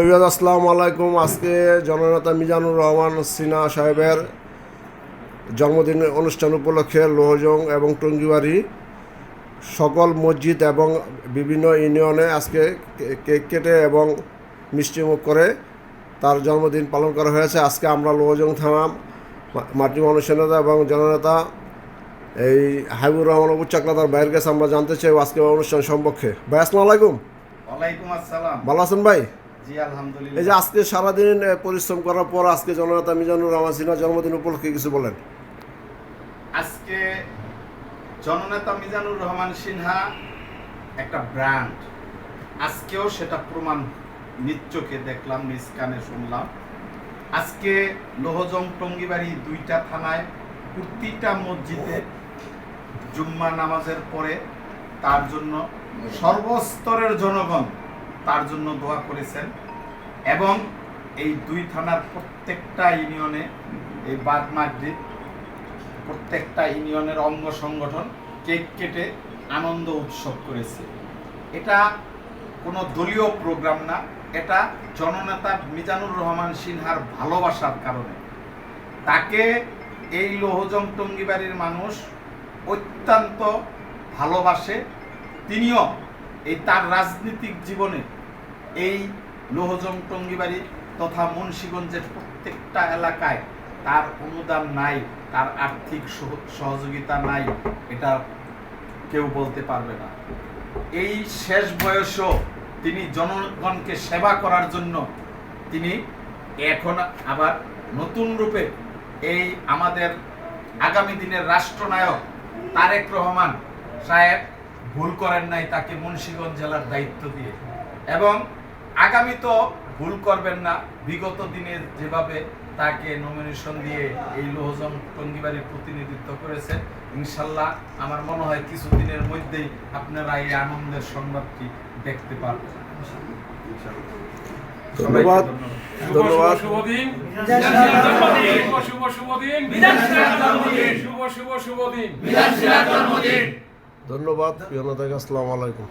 আসসালামু আলাইকুম। আজকে জননেতা মিজানুর রহমান সিনা সাহেবের জন্মদিন অনুষ্ঠান উপলক্ষে লোহজং এবং টঙ্গিবাড়ি সকল মসজিদ এবং বিভিন্ন ইউনিয়নে আজকে কেক কেটে এবং মিষ্টিমুখ করে তার জন্মদিন পালন করা হয়েছে। আজকে আমরা লোহজং থানা মাটি মানুষের এবং জননেতা এই হাবিবুর রহমান অবু চাকলা তার বাইরের কাছে আমরা জানতে চাই আজকে অনুষ্ঠান সম্পর্কে। ভাই আসসালামু আলাইকুম। ওয়ালাইকুম আসসালাম। ভালো আছেন ভাই? এই যে আজকে সারাদিন পরিশ্রম করার পর আজকে জননেতা মিজানুর রহমান সিনহার জন্মদিন উপলক্ষে কিছু বলেন। আজকে জননেতা মিজানুর রহমান সিনহা একটা ব্র্যান্ড। আজকেও সেটা প্রমাণ নিচ্চকে দেখলাম নিজ কানে শুনলাম। আজকে লোহজং টঙ্গিবাড়ি দুইটা থানায় প্রতিটা মসজিদে জুম্মা নামাজের পরে তার জন্য সর্বস্তরের জনগণ তার জন্য দোয়া করেছেন। এবং এই দুই থানার প্রত্যেকটা ইউনিয়নে, এই বাদ মাগরিব, প্রত্যেকটা ইউনিয়নের অঙ্গ সংগঠন কেক কেটে আনন্দ উৎসব করেছে। এটা কোনো দলীয় প্রোগ্রাম না, এটা জননেতা মিজানুর রহমান সিনহার ভালোবাসার কারণে। তাকে এই লোহজং টঙ্গিবাড়ির মানুষ অত্যন্ত ভালোবাসে। তিনিও এই তার রাজনৈতিক জীবনে এই লোহজং টঙ্গিবাড়ি তথা মুন্সীগঞ্জের প্রত্যেকটা এলাকায় তার অনুদান নাই, তার আর্থিক সহ- সহযোগিতা নাই, এটা কেউ বলতে পারবে না। এই শেষ বয়সও তিনি জনগণকে সেবা করার জন্য তিনি এখন আবার নতুন রূপে এই আমাদের আগামী দিনের রাষ্ট্রনায়ক তারেক রহমান সাহেব ভুল করেন নাই তাকে মুন্সিগঞ্জ জেলার দায়িত্ব দিয়ে। এবং আগামী তো ভুল করবেন না। বিগত দিনে যেভাবে তাকে নমিনেশন দিয়ে এই লোহজং টঙ্গিবাড়ির প্রতিনিধিত্ব করেছেন ইনশাল্লাহ আমার মনে হয় কিছুদিনের মধ্যেই আপনারা এই আনন্দের সংবাদটি দেখতে পারবেন। ধন্যবাদ। ধন্যবাদ। শুভ দিন শুভ শুভ দিন শুভ শুভ শুভ দিন ধন্যবাদ প্রিয় আসসালামু আলাইকুম।